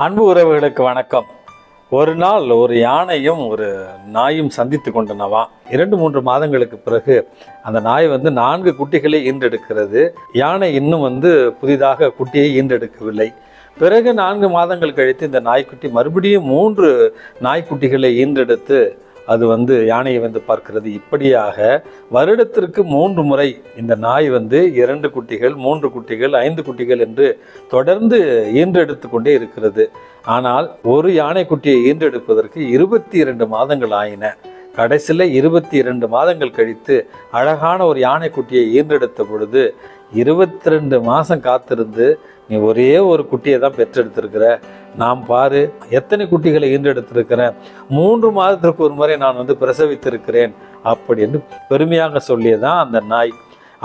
அன்பு உறவுகளுக்கு வணக்கம். ஒரு நாள் ஒரு யானையும் ஒரு நாயும் சந்தித்து கொண்டனவா? இரண்டு மூன்று மாதங்களுக்கு பிறகு அந்த நாய் வந்து நான்கு குட்டிகளை ஈன்றெடுக்கிறது. யானை இன்னும் வந்து புதிதாக குட்டியை ஈன்றெடுக்கவில்லை. பிறகு நான்கு மாதங்கள் கழித்து இந்த நாய்க்குட்டி மறுபடியும் மூன்று நாய்க்குட்டிகளை ஈன்றெடுத்து அது வந்து யானையை வந்து பார்க்கிறது. இப்படியாக வருடத்திற்கு மூன்று முறை இந்த நாய் வந்து இரண்டு குட்டிகள் மூன்று குட்டிகள் ஐந்து குட்டிகள் என்று தொடர்ந்து ஈன்றெடுத்து கொண்டே இருக்கிறது. ஆனால் ஒரு யானை குட்டியை ஈன்றெடுப்பதற்கு இருபத்தி இரண்டு மாதங்கள் ஆயின. கடைசியில் இருபத்தி இரண்டு மாதங்கள் கழித்து அழகான ஒரு யானை குட்டியை ஈன்றெடுத்த பொழுது இருபத்தி ரெண்டு மாதம் காத்திருந்து நீ ஒரே ஒரு குட்டியை தான் பெற்றெடுத்திருக்கிற. நாம் பாரு எத்தனை குட்டிகளை ஈன்றெடுத்திருக்கிறேன். மூன்று மாதத்திற்கு ஒரு முறை நான் வந்து பிரசவித்திருக்கிறேன் அப்படின்னு பெருமையாக சொல்லியதான் அந்த நாய்.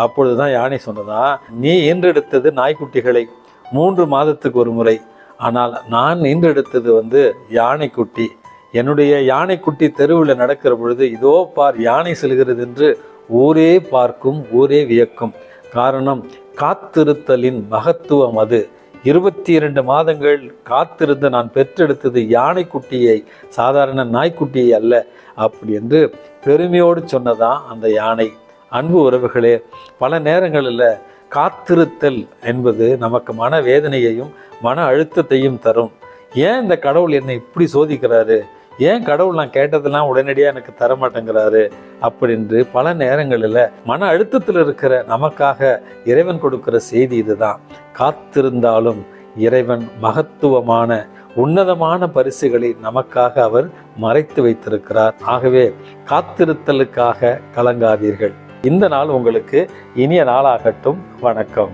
அப்பொழுது தான் யானை சொன்னதா நீ ஈன்றெடுத்தது நாய்க்குட்டிகளை மூன்று மாதத்துக்கு ஒரு முறை. ஆனால் நான் ஈன்றெடுத்தது வந்து யானைக்குட்டி. என்னுடைய யானைக்குட்டி தெருவில் நடக்கிற பொழுது இதோ பார் யானை செல்கிறது என்று ஊரே பார்க்கும் ஊரே வியக்கும். காரணம் காத்திருத்தலின் மகத்துவம் அது. இருபத்தி இரண்டு மாதங்கள் காத்திருந்து நான் பெற்றெடுத்தது யானைக்குட்டியை சாதாரண நாய்க்குட்டியை அல்ல. அப்படி என்று பெருமையோடு சொன்னதான் அந்த யானை. அன்பு உறவுகளே பல நேரங்களில் காத்திருத்தல் என்பது நமக்கு மன வேதனையையும் மன அழுத்தத்தையும் தரும். ஏன் இந்த கடவுள் என்னை இப்படி சோதிக்கிறாரு? ஏன் கடவுள் நான் கேட்டதெல்லாம் உடனடியாக எனக்கு தர மாட்டேங்கிறாரு அப்படின்று பல நேரங்களில் மன அழுத்தத்தில் இருக்கிற நமக்காக இறைவன் கொடுக்கிற செய்தி இதுதான். காத்திருந்தாலும் இறைவன் மகத்துவமான உன்னதமான பரிசுகளை நமக்காக அவர் மறைத்து வைத்திருக்கிறார். ஆகவே காத்திருத்தலுக்காக கலங்காதீர்கள். இந்த நாள் உங்களுக்கு இனிய நாளாகட்டும். வணக்கம்.